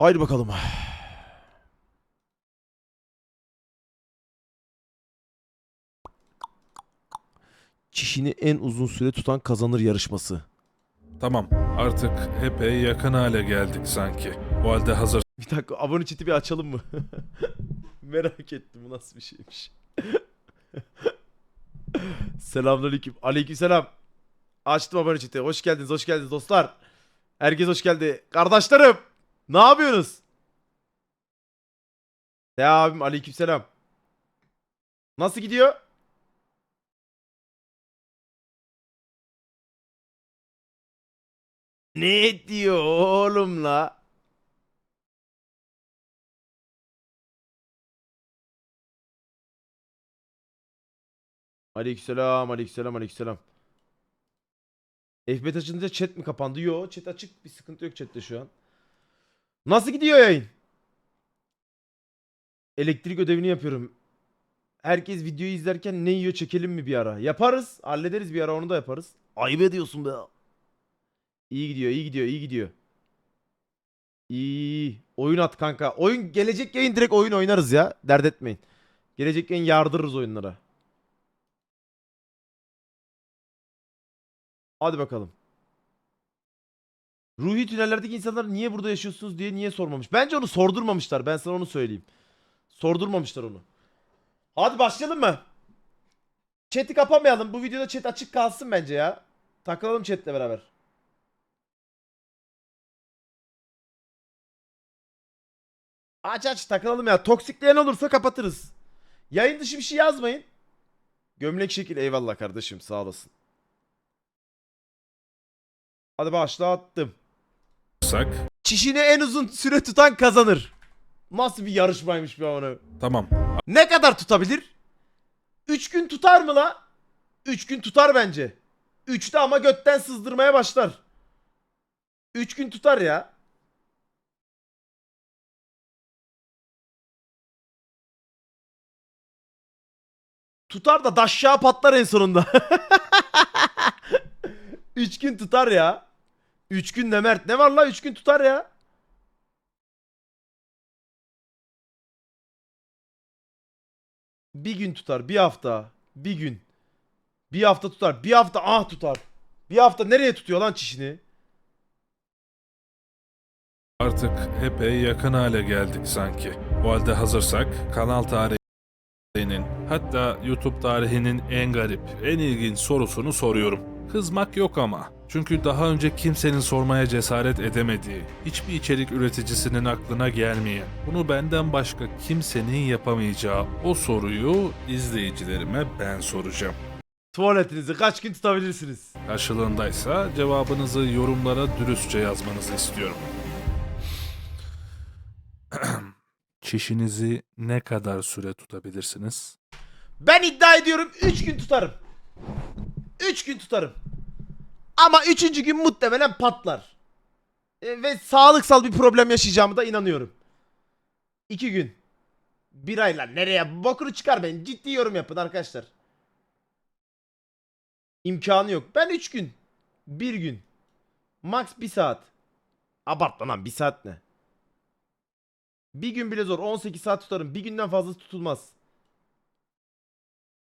Haydi bakalım. Çişini en uzun süre tutan kazanır yarışması. Tamam artık epey yakın hale geldik sanki. O halde hazır Bir dakika abone chat'i bir açalım mı? Merak ettim bu nasıl bir şeymiş. Selamünaleyküm. Aleykümselam. Açtım abone chat'i. Hoş geldiniz, hoş geldiniz dostlar. Herkes hoş geldi. Kardeşlerim, ne yapıyorsunuz? Ya abim aleykümselam. Nasıl gidiyor? Ne diyor oğlum la? Aleykümselam, aleykümselam, aleykümselam. FB açınca chat mi kapandı? Yo, chat açık. Bir sıkıntı yok chatte şu an. Nasıl gidiyor yayın? Elektrik ödevini yapıyorum. Herkes videoyu izlerken ne yiyor çekelim mi bir ara? Yaparız. Hallederiz bir ara onu da yaparız. Ayıp ediyorsun be. İyi gidiyor, iyi gidiyor, iyi gidiyor. İyi. Oyun at kanka. Oyun gelecek yayın direkt oyun oynarız ya. Dert etmeyin. Gelecek yayın yardırırız oyunlara. Hadi bakalım. Ruhi tünellerdeki insanlar niye burada yaşıyorsunuz diye niye sormamış. Bence onu sordurmamışlar. Ben sana onu söyleyeyim. Sordurmamışlar onu. Hadi başlayalım mı? Chat'i kapamayalım. Bu videoda chat açık kalsın bence ya. Takılalım chat'le beraber. Aç aç takılalım ya. Toksikleyen olursa kapatırız. Yayın dışı bir şey yazmayın. Gömlek şekil eyvallah kardeşim sağ olasın. Hadi başla attım. Sak. Çişini en uzun süre tutan kazanır. Nasıl bir yarışmaymış be onu. Tamam Ne kadar tutabilir? 3 gün tutar mı la? 3 gün tutar bence. 3'te ama götten sızdırmaya başlar. 3 gün tutar ya. Tutar da daşşağı patlar en sonunda. 3 gün tutar ya. 3 gün ne Mert? Ne var la 3 gün tutar ya. Bir gün tutar, bir hafta, bir gün. Bir hafta tutar, bir hafta ah tutar. Bir hafta nereye tutuyor lan çişini? artık epey yakın hale geldik sanki. O halde hazırsak kanal tarihinin hatta YouTube tarihinin en garip, en ilginç sorusunu soruyorum. Kızmak yok ama. Çünkü daha önce kimsenin sormaya cesaret edemediği, hiçbir içerik üreticisinin aklına gelmeyen, bunu benden başka kimsenin yapamayacağı o soruyu izleyicilerime ben soracağım. Tuvaletinizi kaç gün tutabilirsiniz? Karşılığındaysa cevabınızı yorumlara dürüstçe yazmanızı istiyorum. Çişinizi ne kadar süre tutabilirsiniz? Ben iddia ediyorum 3 gün tutarım. 3 gün tutarım. Ama 3. gün muhtemelen patlar. E, ve sağlıksal bir problem yaşayacağımı da inanıyorum. 2 gün. Bir ayla nereye bokunu çıkar ben ciddi yorum yapın arkadaşlar. İmkanı yok. Ben 3 gün. 1 gün. Max 1 saat. Abartma lan 1 saat ne? Bir gün bile zor. 18 saat tutarım. Bir günden fazla tutulmaz.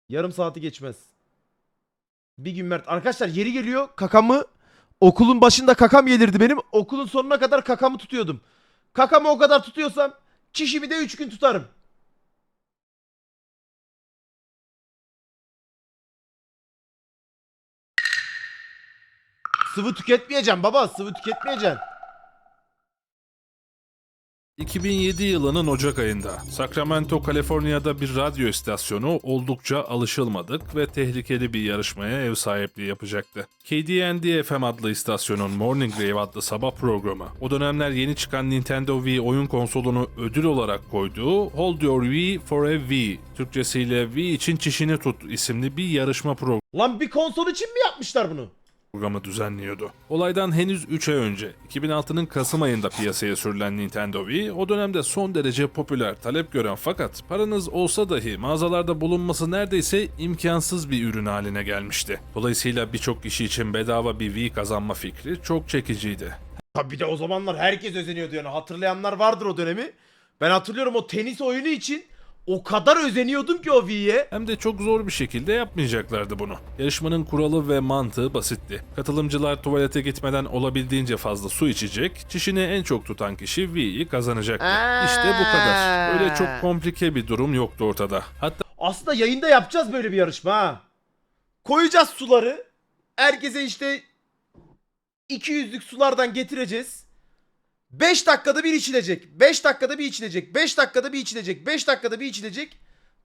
Yarım saati geçmez. Bir gün Mert. Arkadaşlar yeri geliyor kakamı okulun başında kakam gelirdi benim. Okulun sonuna kadar kakamı tutuyordum. Kakamı o kadar tutuyorsam çişimi de 3 gün tutarım. Sıvı tüketmeyeceğim baba. Sıvı tüketmeyeceğim. 2007 yılının Ocak ayında Sacramento, Kaliforniya'da bir radyo istasyonu oldukça alışılmadık ve tehlikeli bir yarışmaya ev sahipliği yapacaktı. KDND FM adlı istasyonun Morning Wave adlı sabah programı o dönemler yeni çıkan Nintendo Wii oyun konsolunu ödül olarak koyduğu Hold Your Wii for a Wii Türkçesiyle Wii için çişini tut isimli bir yarışma programı Lan bir konsol için mi yapmışlar bunu? Programı düzenliyordu. Olaydan henüz 3 ay önce 2006'nın Kasım ayında piyasaya sürülen Nintendo Wii o dönemde son derece popüler, talep gören fakat paranız olsa dahi mağazalarda bulunması neredeyse imkansız bir ürün haline gelmişti. Dolayısıyla birçok kişi için bedava bir Wii kazanma fikri çok çekiciydi. Tabii bir de o zamanlar herkes özeniyordu yani. Hatırlayanlar vardır o dönemi. Ben hatırlıyorum o tenis oyunu için o kadar özeniyordum ki o V'ye. Hem de çok zor bir şekilde yapmayacaklardı bunu. Yarışmanın kuralı ve mantığı basitti. Katılımcılar tuvalete gitmeden olabildiğince fazla su içecek, çişini en çok tutan kişi V'yi kazanacaktı. İşte bu kadar. Öyle çok komplike bir durum yoktu ortada. Hatta Aslında yayında yapacağız böyle bir yarışma ha. Koyacağız suları. Herkese işte 200'lük sulardan getireceğiz. 5 dakikada bir içilecek. 5 dakikada bir içilecek. 5 dakikada bir içilecek. 5 dakikada bir içilecek.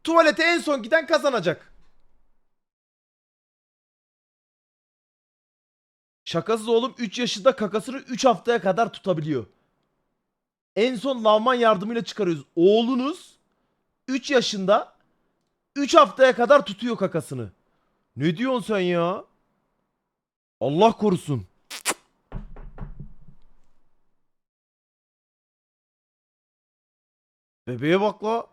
Tuvalete en son giden kazanacak. Şakasız oğlum 3 yaşında kakasını 3 haftaya kadar tutabiliyor. En son lavman yardımıyla çıkarıyoruz. Oğlunuz 3 yaşında 3 haftaya kadar tutuyor kakasını. Ne diyorsun sen ya? Allah korusun. Bebeğe bak la.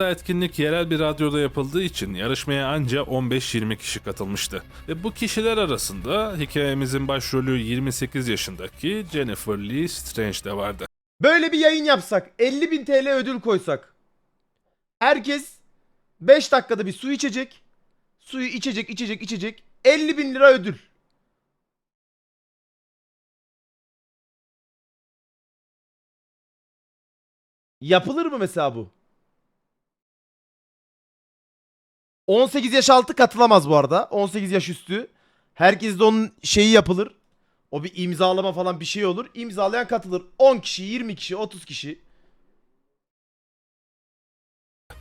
etkinlik yerel bir radyoda yapıldığı için yarışmaya anca 15-20 kişi katılmıştı. Ve bu kişiler arasında hikayemizin başrolü 28 yaşındaki Jennifer Lee Strange de vardı. Böyle bir yayın yapsak 50 bin TL ödül koysak. Herkes 5 dakikada bir su içecek. Suyu içecek içecek içecek. 50 bin lira ödül. Yapılır mı mesela bu? 18 yaş altı katılamaz bu arada. 18 yaş üstü. Herkes de onun şeyi yapılır. O bir imzalama falan bir şey olur. İmzalayan katılır. 10 kişi, 20 kişi, 30 kişi.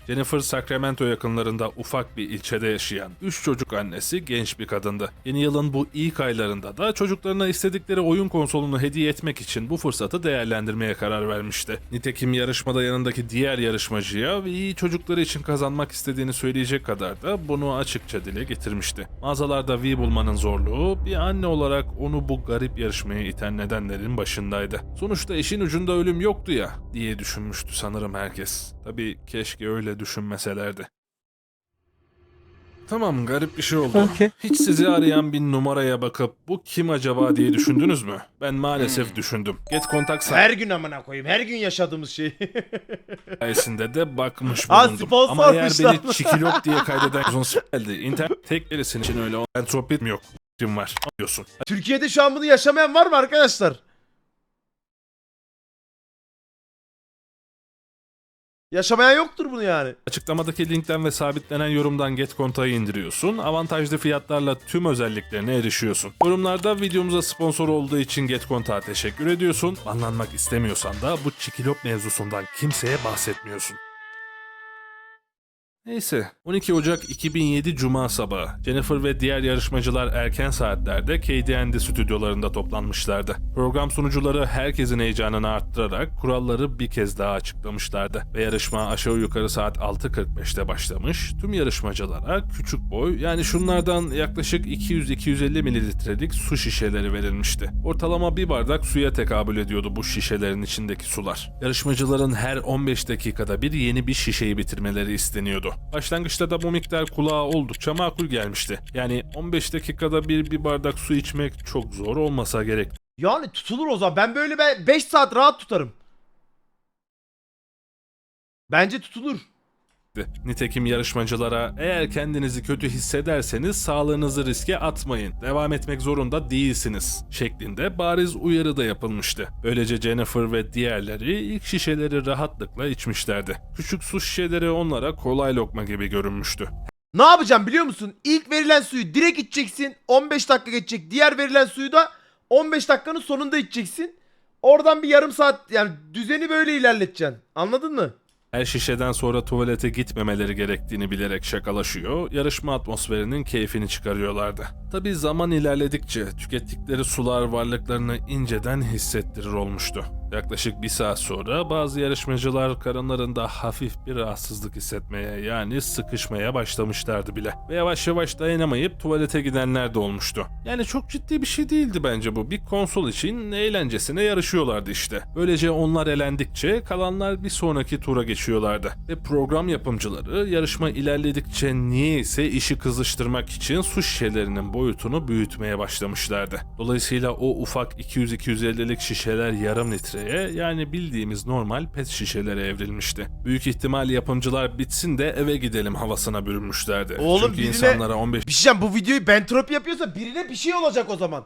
Jennifer Sacramento yakınlarında ufak bir ilçede yaşayan 3 çocuk annesi genç bir kadındı. Yeni yılın bu ilk aylarında da çocuklarına istedikleri oyun konsolunu hediye etmek için bu fırsatı değerlendirmeye karar vermişti. Nitekim yarışmada yanındaki diğer yarışmacıya iyi çocukları için kazanmak istediğini söyleyecek kadar da bunu açıkça dile getirmişti. Mağazalarda Wii bulmanın zorluğu bir anne olarak onu bu garip yarışmaya iten nedenlerin başındaydı. Sonuçta işin ucunda ölüm yoktu ya diye düşünmüştü sanırım herkes. Tabii keşke öyle düşünmeselerdi. Tamam garip bir şey oldu. Hiç sizi arayan bir numaraya bakıp bu kim acaba diye düşündünüz mü? Ben maalesef düşündüm. Get Contact Her gün amına koyayım. Her gün yaşadığımız şey. sayesinde de bakmış Ha, bulundum. sponsormuş Ama eğer beni çikilop diye kaydeden uzun geldi. İnternet tek birisinin için öyle entropit mi yok? Kim var? Diyorsun. Türkiye'de şu an bunu yaşamayan var mı arkadaşlar? Yaşamayan yoktur bunu yani. Açıklamadaki linkten ve sabitlenen yorumdan Get Contact'ı indiriyorsun. Avantajlı fiyatlarla tüm özelliklerine erişiyorsun. Yorumlarda videomuza sponsor olduğu için Get Contact'a teşekkür ediyorsun. Banlanmak istemiyorsan da bu çikilop mevzusundan kimseye bahsetmiyorsun. Neyse, 12 Ocak 2007 Cuma sabahı Jennifer ve diğer yarışmacılar erken saatlerde KDN'de stüdyolarında toplanmışlardı. Program sunucuları herkesin heyecanını arttırarak kuralları bir kez daha açıklamışlardı. Ve yarışma aşağı yukarı saat 6.45'te başlamış. Tüm yarışmacılara küçük boy yani şunlardan yaklaşık 200-250 mililitrelik su şişeleri verilmişti. Ortalama bir bardak suya tekabül ediyordu bu şişelerin içindeki sular. Yarışmacıların her 15 dakikada bir yeni bir şişeyi bitirmeleri isteniyordu. Başlangıçta da bu miktar kulağa oldukça makul gelmişti. Yani 15 dakikada bir bir bardak su içmek çok zor olmasa gerek. Yani tutulur o zaman. Ben böyle 5 saat rahat tutarım. Bence tutulur. Nitekim yarışmacılara eğer kendinizi kötü hissederseniz sağlığınızı riske atmayın. Devam etmek zorunda değilsiniz şeklinde bariz uyarı da yapılmıştı. Böylece Jennifer ve diğerleri ilk şişeleri rahatlıkla içmişlerdi. Küçük su şişeleri onlara kolay lokma gibi görünmüştü. Ne yapacağım biliyor musun? İlk verilen suyu direkt içeceksin. 15 dakika geçecek. Diğer verilen suyu da 15 dakikanın sonunda içeceksin. Oradan bir yarım saat yani düzeni böyle ilerleteceksin. Anladın mı? Her şişeden sonra tuvalete gitmemeleri gerektiğini bilerek şakalaşıyor, yarışma atmosferinin keyfini çıkarıyorlardı. Tabi zaman ilerledikçe tükettikleri sular varlıklarını inceden hissettirir olmuştu. Yaklaşık bir saat sonra bazı yarışmacılar karınlarında hafif bir rahatsızlık hissetmeye yani sıkışmaya başlamışlardı bile. Ve yavaş yavaş dayanamayıp tuvalete gidenler de olmuştu. Yani çok ciddi bir şey değildi bence bu. Bir konsol için eğlencesine yarışıyorlardı işte. Böylece onlar elendikçe kalanlar bir sonraki tura geçiyorlardı. Ve program yapımcıları yarışma ilerledikçe niyeyse işi kızıştırmak için su şişelerinin boyutunu büyütmeye başlamışlardı. Dolayısıyla o ufak 200-250'lik şişeler yarım litreye yani bildiğimiz normal pet şişelere evrilmişti. Büyük ihtimal yapımcılar bitsin de eve gidelim havasına bürünmüşlerdi. Oğlum Çünkü birine- insanlara 15 Bir şey diyeceğim, bu videoyu Bentrop yapıyorsa birine bir şey olacak o zaman.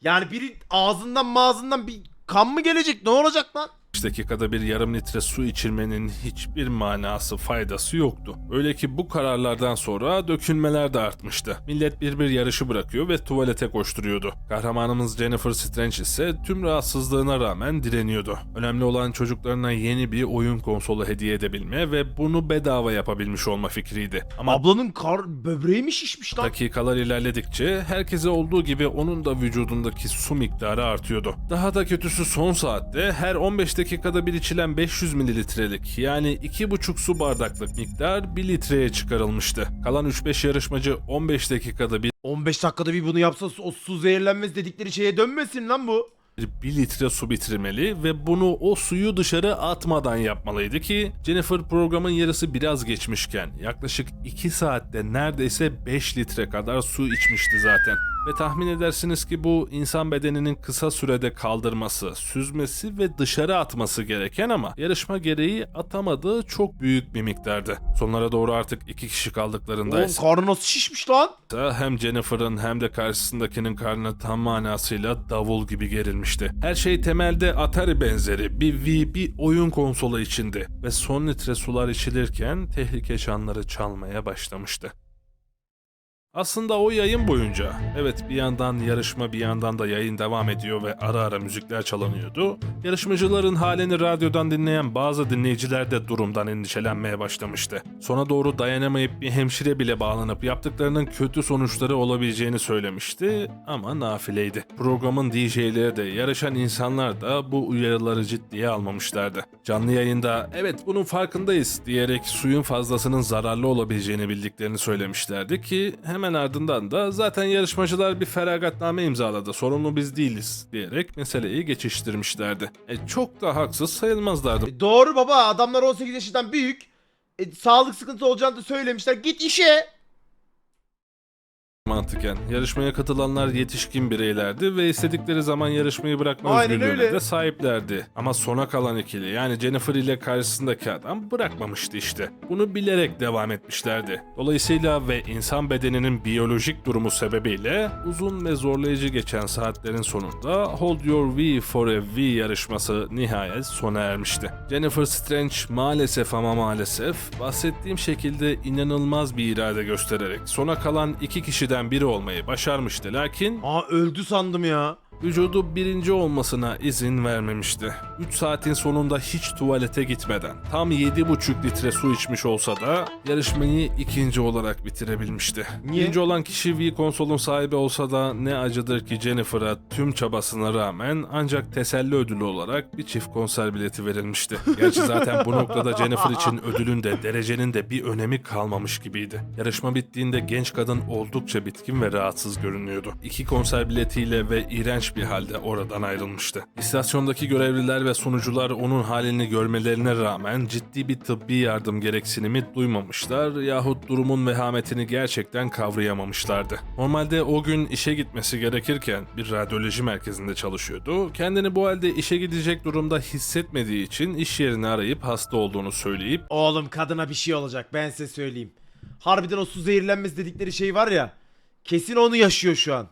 Yani biri ağzından mağazından bir kan mı gelecek ne olacak lan? 5 dakikada bir yarım litre su içirmenin hiçbir manası, faydası yoktu. Öyle ki bu kararlardan sonra dökülmeler de artmıştı. Millet bir bir yarışı bırakıyor ve tuvalete koşturuyordu. Kahramanımız Jennifer Strange ise tüm rahatsızlığına rağmen direniyordu. Önemli olan çocuklarına yeni bir oyun konsolu hediye edebilme ve bunu bedava yapabilmiş olma fikriydi. Ama Ablanın kar böbreği mi şişmiş lan? Dakikalar ilerledikçe herkese olduğu gibi onun da vücudundaki su miktarı artıyordu. Daha da kötüsü son saatte her 15 dakikada bir içilen 500 mililitrelik yani 2,5 su bardaklık miktar 1 litreye çıkarılmıştı. Kalan 3-5 yarışmacı 15 dakikada bir 15 dakikada bir bunu yapsa o su zehirlenmez dedikleri şeye dönmesin lan bu. 1 litre su bitirmeli ve bunu o suyu dışarı atmadan yapmalıydı ki Jennifer programın yarısı biraz geçmişken yaklaşık 2 saatte neredeyse 5 litre kadar su içmişti zaten. Ve tahmin edersiniz ki bu insan bedeninin kısa sürede kaldırması, süzmesi ve dışarı atması gereken ama yarışma gereği atamadığı çok büyük bir miktardı. Sonlara doğru artık iki kişi kaldıklarında ise karnı nasıl şişmiş lan? hem Jennifer'ın hem de karşısındakinin karnı tam manasıyla davul gibi gerilmişti. Her şey temelde Atari benzeri bir Wii bir oyun konsolu içindi ve son litre sular içilirken tehlike çanları çalmaya başlamıştı. Aslında o yayın boyunca, evet bir yandan yarışma bir yandan da yayın devam ediyor ve ara ara müzikler çalınıyordu. Yarışmacıların halini radyodan dinleyen bazı dinleyiciler de durumdan endişelenmeye başlamıştı. Sona doğru dayanamayıp bir hemşire bile bağlanıp yaptıklarının kötü sonuçları olabileceğini söylemişti ama nafileydi. Programın DJ'leri de yarışan insanlar da bu uyarıları ciddiye almamışlardı. Canlı yayında evet bunun farkındayız diyerek suyun fazlasının zararlı olabileceğini bildiklerini söylemişlerdi ki hemen ardından da zaten yarışmacılar bir feragatname imzaladı sorumlu biz değiliz diyerek meseleyi geçiştirmişlerdi. E, çok da haksız sayılmazlardı E, doğru baba adamlar 18 yaşından büyük. E, sağlık sıkıntısı olacağını da söylemişler. Git işe. Mantıken. Yarışmaya katılanlar yetişkin bireylerdi ve istedikleri zaman yarışmayı bırakma Aynen özgürlüğüne öyle. de sahiplerdi. Ama sona kalan ikili yani Jennifer ile karşısındaki adam bırakmamıştı işte. Bunu bilerek devam etmişlerdi. Dolayısıyla ve insan bedeninin biyolojik durumu sebebiyle uzun ve zorlayıcı geçen saatlerin sonunda Hold Your V for a V yarışması nihayet sona ermişti. Jennifer Strange maalesef ama maalesef bahsettiğim şekilde inanılmaz bir irade göstererek sona kalan iki kişiden biri olmayı başarmıştı lakin Aa öldü sandım ya. Vücudu birinci olmasına izin vermemişti. 3 saatin sonunda hiç tuvalete gitmeden tam 7,5 litre su içmiş olsa da yarışmayı ikinci olarak bitirebilmişti. Niye? Birinci olan kişi Wii konsolun sahibi olsa da ne acıdır ki Jennifer'a tüm çabasına rağmen ancak teselli ödülü olarak bir çift konser bileti verilmişti. Gerçi zaten bu noktada Jennifer için ödülün de derecenin de bir önemi kalmamış gibiydi. Yarışma bittiğinde genç kadın oldukça bitkin ve rahatsız görünüyordu. İki konser biletiyle ve iğrenç bir halde oradan ayrılmıştı. İstasyondaki görevliler ve sunucular onun halini görmelerine rağmen ciddi bir tıbbi yardım gereksinimi duymamışlar yahut durumun vehametini gerçekten kavrayamamışlardı. Normalde o gün işe gitmesi gerekirken bir radyoloji merkezinde çalışıyordu. Kendini bu halde işe gidecek durumda hissetmediği için iş yerini arayıp hasta olduğunu söyleyip Oğlum kadına bir şey olacak ben size söyleyeyim. Harbiden o su zehirlenmesi dedikleri şey var ya. Kesin onu yaşıyor şu an.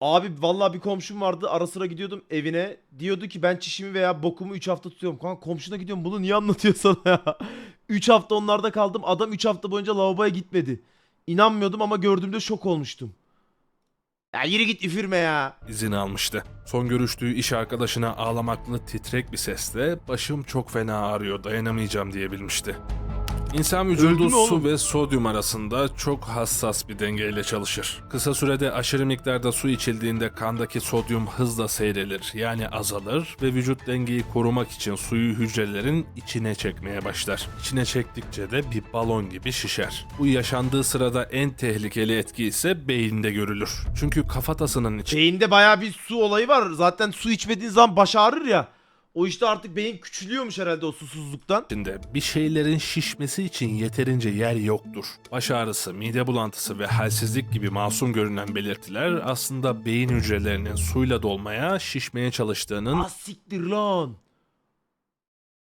Abi vallahi bir komşum vardı ara sıra gidiyordum evine. Diyordu ki ben çişimi veya bokumu 3 hafta tutuyorum. Kanka komşuna gidiyorum bunu niye anlatıyor sana ya? 3 hafta onlarda kaldım adam 3 hafta boyunca lavaboya gitmedi. İnanmıyordum ama gördüğümde şok olmuştum. Ya yürü git üfürme ya. izin almıştı. Son görüştüğü iş arkadaşına ağlamaklı titrek bir sesle başım çok fena ağrıyor dayanamayacağım diyebilmişti. İnsan vücudu su ve sodyum arasında çok hassas bir dengeyle çalışır. Kısa sürede aşırı miktarda su içildiğinde kandaki sodyum hızla seyrelir yani azalır ve vücut dengeyi korumak için suyu hücrelerin içine çekmeye başlar. İçine çektikçe de bir balon gibi şişer. Bu yaşandığı sırada en tehlikeli etki ise beyinde görülür. Çünkü kafatasının içi Beyinde bayağı bir su olayı var. Zaten su içmediğin zaman baş ağrır ya. O işte artık beyin küçülüyormuş herhalde o susuzluktan. içinde bir şeylerin şişmesi için yeterince yer yoktur. Baş ağrısı, mide bulantısı ve halsizlik gibi masum görünen belirtiler aslında beyin hücrelerinin suyla dolmaya, şişmeye çalıştığının Ah siktir lan.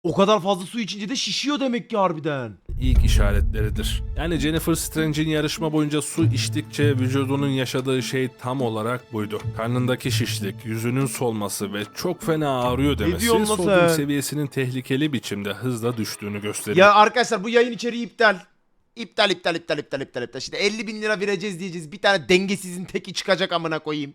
O kadar fazla su içince de şişiyor demek ki harbiden. ilk işaretleridir. Yani Jennifer Strange'in yarışma boyunca su içtikçe vücudunun yaşadığı şey tam olarak buydu. Karnındaki şişlik, yüzünün solması ve çok fena ağrıyor demesi diyor olması sodyum seviyesinin tehlikeli biçimde hızla düştüğünü gösteriyor. Ya arkadaşlar bu yayın içeriği iptal. İptal iptal iptal iptal iptal iptal. Şimdi 50 bin lira vereceğiz diyeceğiz. Bir tane dengesizin teki çıkacak amına koyayım.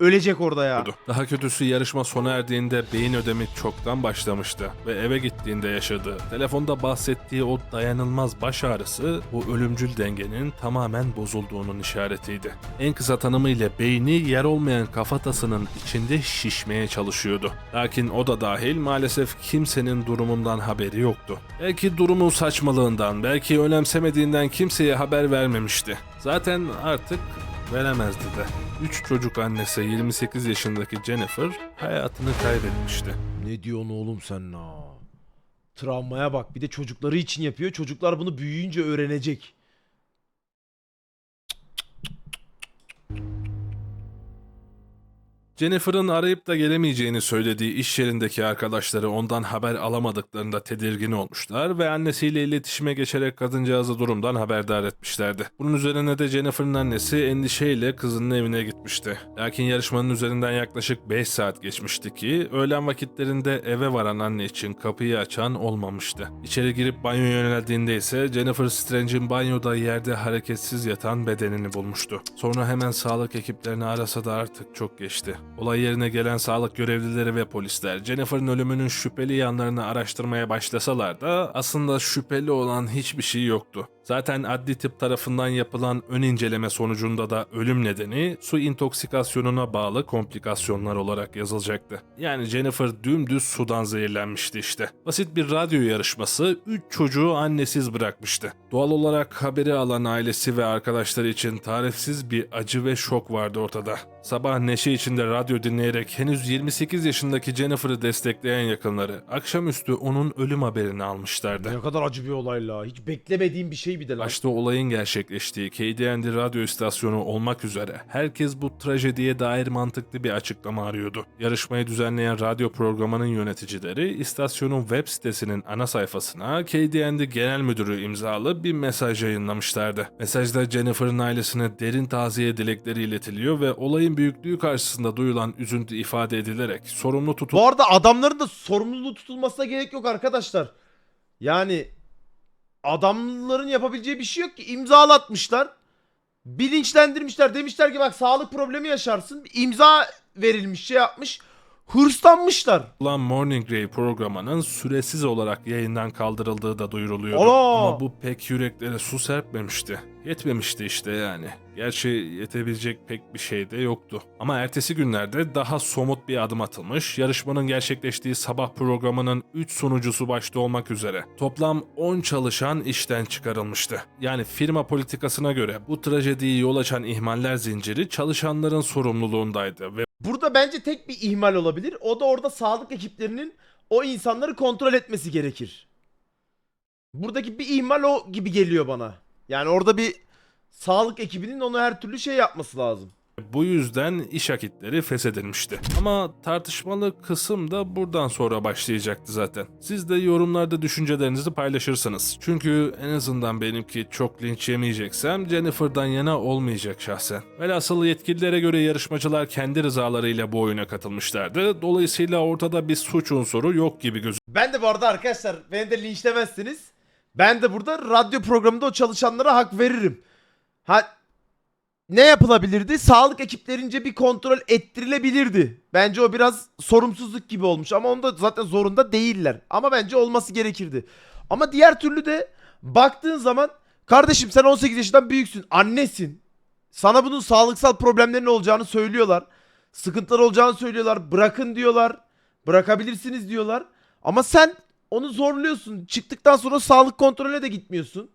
Ölecek orada ya. Daha kötüsü yarışma sona erdiğinde beyin ödemi çoktan başlamıştı ve eve gittiğinde yaşadığı, telefonda bahsettiği o dayanılmaz baş ağrısı bu ölümcül dengenin tamamen bozulduğunun işaretiydi. En kısa tanımıyla beyni yer olmayan kafatasının içinde şişmeye çalışıyordu. Lakin o da dahil maalesef kimsenin durumundan haberi yoktu. Belki durumun saçmalığından, belki önemsemediğinden kimseye haber vermemişti. Zaten artık veremezdi de. 3 çocuk annesi 28 yaşındaki Jennifer hayatını kaybetmişti. Ne diyorsun oğlum sen la? Travmaya bak. Bir de çocukları için yapıyor. Çocuklar bunu büyüyünce öğrenecek. Jennifer'ın arayıp da gelemeyeceğini söylediği iş yerindeki arkadaşları ondan haber alamadıklarında tedirgin olmuşlar ve annesiyle iletişime geçerek kadıncağızı durumdan haberdar etmişlerdi. Bunun üzerine de Jennifer'ın annesi endişeyle kızının evine gitmişti. Lakin yarışmanın üzerinden yaklaşık 5 saat geçmişti ki öğlen vakitlerinde eve varan anne için kapıyı açan olmamıştı. İçeri girip banyoya yöneldiğinde ise Jennifer Strange'in banyoda yerde hareketsiz yatan bedenini bulmuştu. Sonra hemen sağlık ekiplerini arasa da artık çok geçti. Olay yerine gelen sağlık görevlileri ve polisler Jennifer'ın ölümünün şüpheli yanlarını araştırmaya başlasalar da aslında şüpheli olan hiçbir şey yoktu. Zaten adli tıp tarafından yapılan ön inceleme sonucunda da ölüm nedeni su intoksikasyonuna bağlı komplikasyonlar olarak yazılacaktı. Yani Jennifer dümdüz sudan zehirlenmişti işte. Basit bir radyo yarışması 3 çocuğu annesiz bırakmıştı. Doğal olarak haberi alan ailesi ve arkadaşları için tarifsiz bir acı ve şok vardı ortada. Sabah neşe içinde radyo dinleyerek henüz 28 yaşındaki Jennifer'ı destekleyen yakınları akşamüstü onun ölüm haberini almışlardı. Ne kadar acı bir olay la. Hiç beklemediğim bir şey bir de lan. Başta olayın gerçekleştiği KDND radyo istasyonu olmak üzere herkes bu trajediye dair mantıklı bir açıklama arıyordu. Yarışmayı düzenleyen radyo programının yöneticileri istasyonun web sitesinin ana sayfasına KDND Genel Müdürü imzalı bir mesaj yayınlamışlardı. Mesajda Jennifer'ın ailesine derin taziye dilekleri iletiliyor ve olayın büyüklüğü karşısında duyulan üzüntü ifade edilerek sorumlu tutulup Bu arada adamların da sorumluluğu tutulmasına gerek yok arkadaşlar. Yani adamların yapabileceği bir şey yok ki. İmzalatmışlar. Bilinçlendirmişler. Demişler ki bak sağlık problemi yaşarsın. İmza verilmiş şey yapmış. Hırslanmışlar. Ulan Morning Ray programının süresiz olarak yayından kaldırıldığı da duyuruluyordu. Ana! Ama bu pek yüreklere su serpmemişti. Yetmemişti işte yani. Gerçi yetebilecek pek bir şey de yoktu. Ama ertesi günlerde daha somut bir adım atılmış. Yarışmanın gerçekleştiği sabah programının 3 sunucusu başta olmak üzere toplam 10 çalışan işten çıkarılmıştı. Yani firma politikasına göre bu trajediyi yol açan ihmaller zinciri çalışanların sorumluluğundaydı ve Burada bence tek bir ihmal olabilir. O da orada sağlık ekiplerinin o insanları kontrol etmesi gerekir. Buradaki bir ihmal o gibi geliyor bana. Yani orada bir sağlık ekibinin onu her türlü şey yapması lazım. Bu yüzden iş akitleri feshedilmişti. Ama tartışmalı kısım da buradan sonra başlayacaktı zaten. Siz de yorumlarda düşüncelerinizi paylaşırsınız. Çünkü en azından benimki çok linç yemeyeceksem Jennifer'dan yana olmayacak şahsen. Velhasıl yetkililere göre yarışmacılar kendi rızalarıyla bu oyuna katılmışlardı. Dolayısıyla ortada bir suç unsuru yok gibi gözüküyor. Ben de bu arada arkadaşlar beni de linçlemezsiniz. Ben de burada radyo programında o çalışanlara hak veririm. Ha ne yapılabilirdi? Sağlık ekiplerince bir kontrol ettirilebilirdi. Bence o biraz sorumsuzluk gibi olmuş ama onda zaten zorunda değiller. Ama bence olması gerekirdi. Ama diğer türlü de baktığın zaman kardeşim sen 18 yaşından büyüksün. Annesin. Sana bunun sağlıksal problemlerin olacağını söylüyorlar. Sıkıntılar olacağını söylüyorlar. Bırakın diyorlar. Bırakabilirsiniz diyorlar. Ama sen onu zorluyorsun. Çıktıktan sonra sağlık kontrolüne de gitmiyorsun.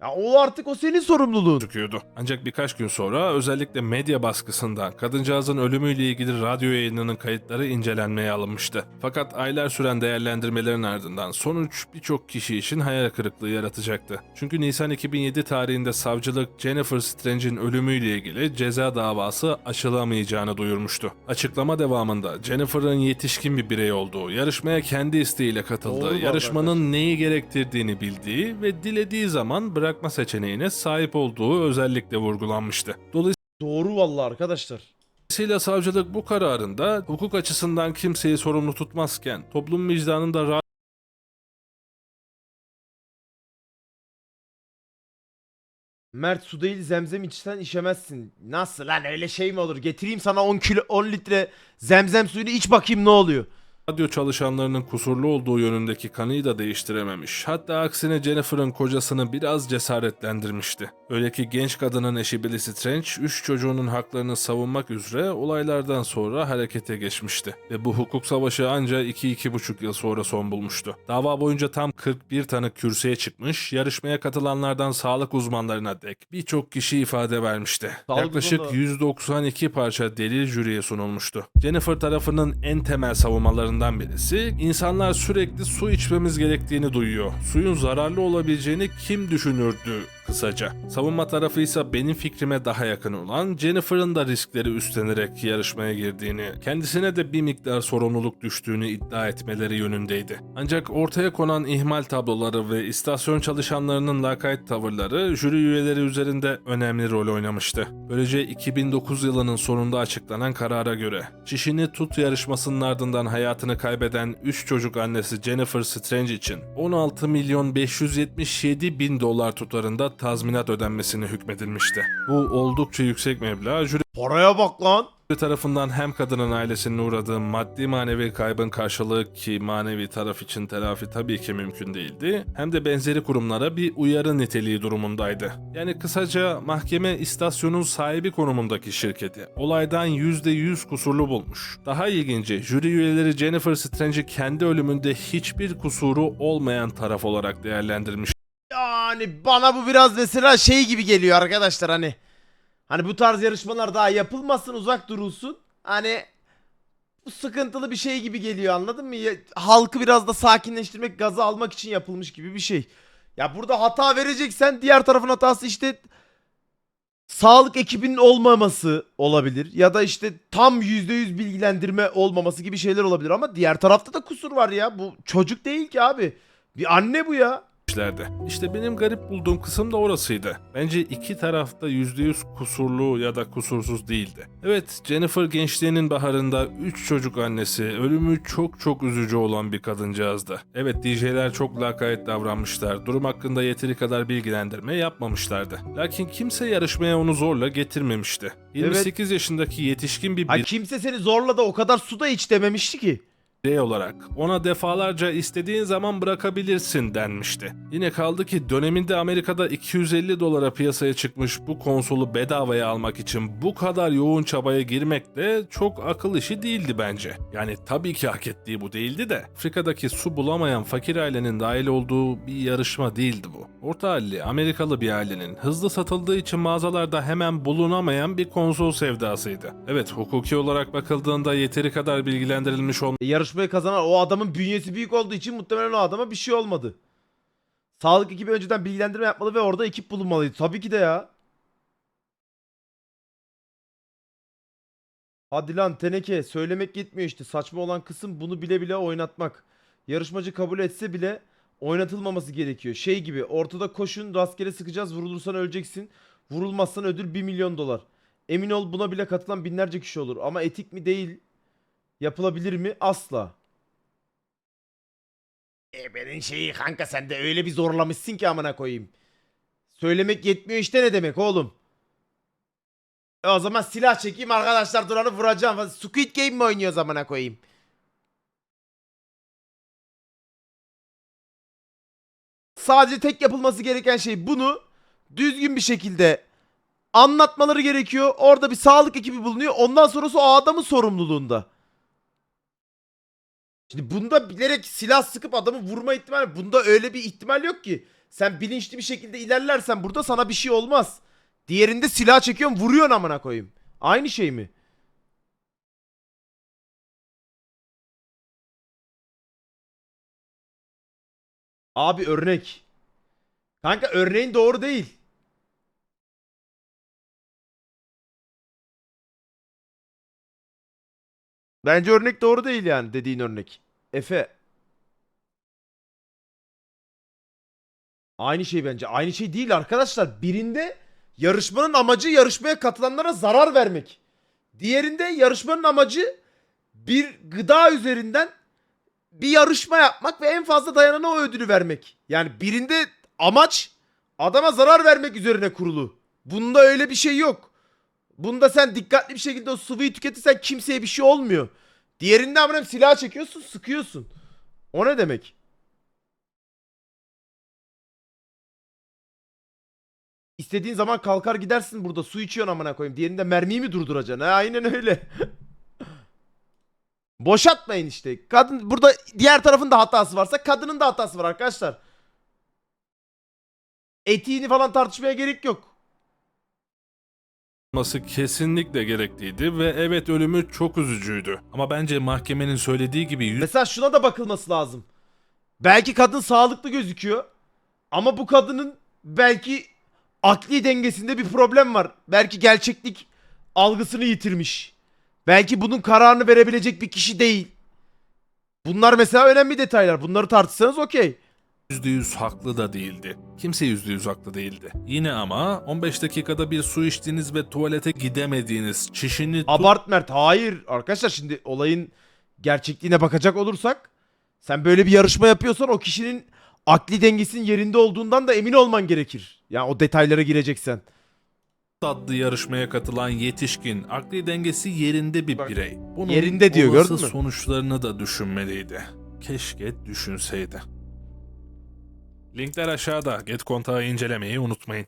Ya o artık o senin sorumluluğun. gözüküyordu. Ancak birkaç gün sonra özellikle medya baskısından kadıncağızın ölümüyle ilgili radyo yayınının kayıtları incelenmeye alınmıştı. Fakat aylar süren değerlendirmelerin ardından sonuç birçok kişi için hayal kırıklığı yaratacaktı. Çünkü Nisan 2007 tarihinde savcılık Jennifer Strange'in ölümüyle ilgili ceza davası açılamayacağını duyurmuştu. Açıklama devamında Jennifer'ın yetişkin bir birey olduğu, yarışmaya kendi isteğiyle katıldığı, Doğru bu arada yarışmanın neyi gerektirdiğini bildiği ve dilediği zaman bırakma seçeneğine sahip olduğu özellikle vurgulanmıştı. Doğru vallahi arkadaşlar. Dolayısıyla savcılık bu kararında hukuk açısından kimseyi sorumlu tutmazken toplum vicdanında rahat Mert su değil zemzem içsen içemezsin. Nasıl lan öyle şey mi olur? Getireyim sana 10 kilo 10 litre zemzem suyunu iç bakayım ne oluyor. Radyo çalışanlarının kusurlu olduğu yönündeki kanıyı da değiştirememiş. Hatta aksine Jennifer'ın kocasını biraz cesaretlendirmişti. Öyle ki genç kadının eşi Billy Strange, üç çocuğunun haklarını savunmak üzere olaylardan sonra harekete geçmişti. Ve bu hukuk savaşı ancak 2-2,5 yıl sonra son bulmuştu. Dava boyunca tam 41 tanık kürsüye çıkmış, yarışmaya katılanlardan sağlık uzmanlarına dek birçok kişi ifade vermişti. Sağlık Yaklaşık uzmanı- 192 parça delil jüriye sunulmuştu. Jennifer tarafının en temel savunmalarından birisi, insanlar sürekli su içmemiz gerektiğini duyuyor. Suyun zararlı olabileceğini kim düşünürdü kısaca. Savunma tarafı ise benim fikrime daha yakın olan Jennifer'ın da riskleri üstlenerek yarışmaya girdiğini, kendisine de bir miktar sorumluluk düştüğünü iddia etmeleri yönündeydi. Ancak ortaya konan ihmal tabloları ve istasyon çalışanlarının lakayt tavırları jüri üyeleri üzerinde önemli rol oynamıştı. Böylece 2009 yılının sonunda açıklanan karara göre Çişini Tut yarışmasının ardından hayatını kaybeden 3 çocuk annesi Jennifer Strange için 16 milyon 577 bin dolar tutarında tazminat ödenmesine hükmedilmişti. Bu oldukça yüksek meblağ jüri Paraya bak lan. tarafından hem kadının ailesinin uğradığı maddi manevi kaybın karşılığı ki manevi taraf için telafi tabii ki mümkün değildi. Hem de benzeri kurumlara bir uyarı niteliği durumundaydı. Yani kısaca mahkeme istasyonun sahibi konumundaki şirketi olaydan %100 kusurlu bulmuş. Daha ilginci jüri üyeleri Jennifer Strange'i kendi ölümünde hiçbir kusuru olmayan taraf olarak değerlendirmiş. Yani bana bu biraz mesela şey gibi geliyor arkadaşlar hani. Hani bu tarz yarışmalar daha yapılmasın uzak durulsun. Hani bu sıkıntılı bir şey gibi geliyor anladın mı? Ya- Halkı biraz da sakinleştirmek, gazı almak için yapılmış gibi bir şey. Ya burada hata vereceksen diğer tarafın hatası işte sağlık ekibinin olmaması olabilir. Ya da işte tam %100 bilgilendirme olmaması gibi şeyler olabilir. Ama diğer tarafta da kusur var ya. Bu çocuk değil ki abi. Bir anne bu ya. İşlerde. İşte benim garip bulduğum kısım da orasıydı. Bence iki tarafta %100 kusurlu ya da kusursuz değildi. Evet Jennifer gençliğinin baharında 3 çocuk annesi, ölümü çok çok üzücü olan bir kadıncağızdı. Evet DJ'ler çok lakayt davranmışlar, durum hakkında yeteri kadar bilgilendirme yapmamışlardı. Lakin kimse yarışmaya onu zorla getirmemişti. 28 yaşındaki yetişkin bir Ay kimse seni zorla da o kadar suda iç dememişti ki. Birey olarak ona defalarca istediğin zaman bırakabilirsin denmişti. Yine kaldı ki döneminde Amerika'da 250 dolara piyasaya çıkmış bu konsolu bedavaya almak için bu kadar yoğun çabaya girmek de çok akıl işi değildi bence. Yani tabii ki hak ettiği bu değildi de Afrika'daki su bulamayan fakir ailenin dahil olduğu bir yarışma değildi bu. Orta halli Amerikalı bir ailenin hızlı satıldığı için mağazalarda hemen bulunamayan bir konsol sevdasıydı. Evet hukuki olarak bakıldığında yeteri kadar bilgilendirilmiş olmayan E, yarışmayı kazanan o adamın bünyesi büyük olduğu için muhtemelen o adama bir şey olmadı. Sağlık ekibi önceden bilgilendirme yapmalı ve orada ekip bulunmalıydı. Tabii ki de ya. Hadi lan teneke söylemek yetmiyor işte. Saçma olan kısım bunu bile bile oynatmak. Yarışmacı kabul etse bile oynatılmaması gerekiyor. Şey gibi ortada koşun rastgele sıkacağız vurulursan öleceksin. Vurulmazsan ödül 1 milyon dolar. Emin ol buna bile katılan binlerce kişi olur. Ama etik mi değil Yapılabilir mi? Asla. E benim şeyi kanka sen de öyle bir zorlamışsın ki amına koyayım. Söylemek yetmiyor işte ne demek oğlum? E o zaman silah çekeyim arkadaşlar duranı vuracağım. Squid Game mi oynuyoruz amına koyayım? Sadece tek yapılması gereken şey bunu düzgün bir şekilde anlatmaları gerekiyor. Orada bir sağlık ekibi bulunuyor. Ondan sonrası o adamın sorumluluğunda. Şimdi bunda bilerek silah sıkıp adamı vurma ihtimali bunda öyle bir ihtimal yok ki. Sen bilinçli bir şekilde ilerlersen burada sana bir şey olmaz. Diğerinde silah çekiyorsun vuruyorsun amına koyayım. Aynı şey mi? Abi örnek. Kanka örneğin doğru değil. Bence örnek doğru değil yani dediğin örnek. Efe. Aynı şey bence. Aynı şey değil arkadaşlar. Birinde yarışmanın amacı yarışmaya katılanlara zarar vermek. Diğerinde yarışmanın amacı bir gıda üzerinden bir yarışma yapmak ve en fazla dayanana o ödülü vermek. Yani birinde amaç adama zarar vermek üzerine kurulu. Bunda öyle bir şey yok. Bunda sen dikkatli bir şekilde o sıvıyı tüketirsen kimseye bir şey olmuyor. Diğerinde amına silah çekiyorsun, sıkıyorsun. O ne demek? İstediğin zaman kalkar gidersin burada su içiyorsun amına koyayım. Diğerinde mermiyi mi durduracaksın? Ha, aynen öyle. Boşatmayın işte. Kadın burada diğer tarafın da hatası varsa kadının da hatası var arkadaşlar. Etiğini falan tartışmaya gerek yok. Olması kesinlikle gerekliydi ve evet ölümü çok üzücüydü. Ama bence mahkemenin söylediği gibi yüz Mesela şuna da bakılması lazım. Belki kadın sağlıklı gözüküyor. Ama bu kadının belki akli dengesinde bir problem var. Belki gerçeklik algısını yitirmiş. Belki bunun kararını verebilecek bir kişi değil. Bunlar mesela önemli detaylar. Bunları tartışsanız okey. %100 haklı da değildi. Kimse %100 haklı değildi. Yine ama 15 dakikada bir su içtiğiniz ve tuvalete gidemediğiniz, çişini Abart Mert. Hayır. Arkadaşlar şimdi olayın gerçekliğine bakacak olursak sen böyle bir yarışma yapıyorsan o kişinin akli dengesinin yerinde olduğundan da emin olman gerekir. Yani o detaylara gireceksen. adlı yarışmaya katılan yetişkin, akli dengesi yerinde bir Bak, birey. Bunun yerinde diyor, gördün mü? sonuçlarını da düşünmeliydi. Keşke düşünseydi. Linkler aşağıda. Get kontağı incelemeyi unutmayın.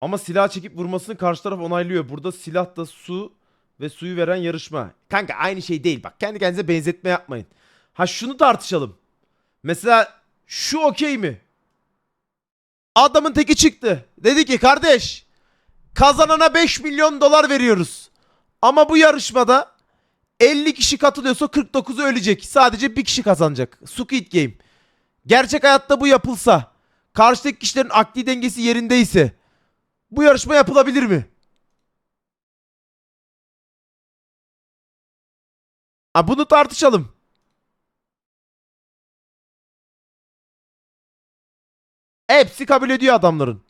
Ama silah çekip vurmasını karşı taraf onaylıyor. Burada silah da su ve suyu veren yarışma. Kanka aynı şey değil bak. Kendi kendinize benzetme yapmayın. Ha şunu tartışalım. Mesela şu okey mi? Adamın teki çıktı. Dedi ki kardeş kazanana 5 milyon dolar veriyoruz. Ama bu yarışmada 50 kişi katılıyorsa 49'u ölecek. Sadece bir kişi kazanacak. Squid Game. Gerçek hayatta bu yapılsa, karşıdaki kişilerin akli dengesi yerindeyse bu yarışma yapılabilir mi? Ha bunu tartışalım. Hepsi kabul ediyor adamların.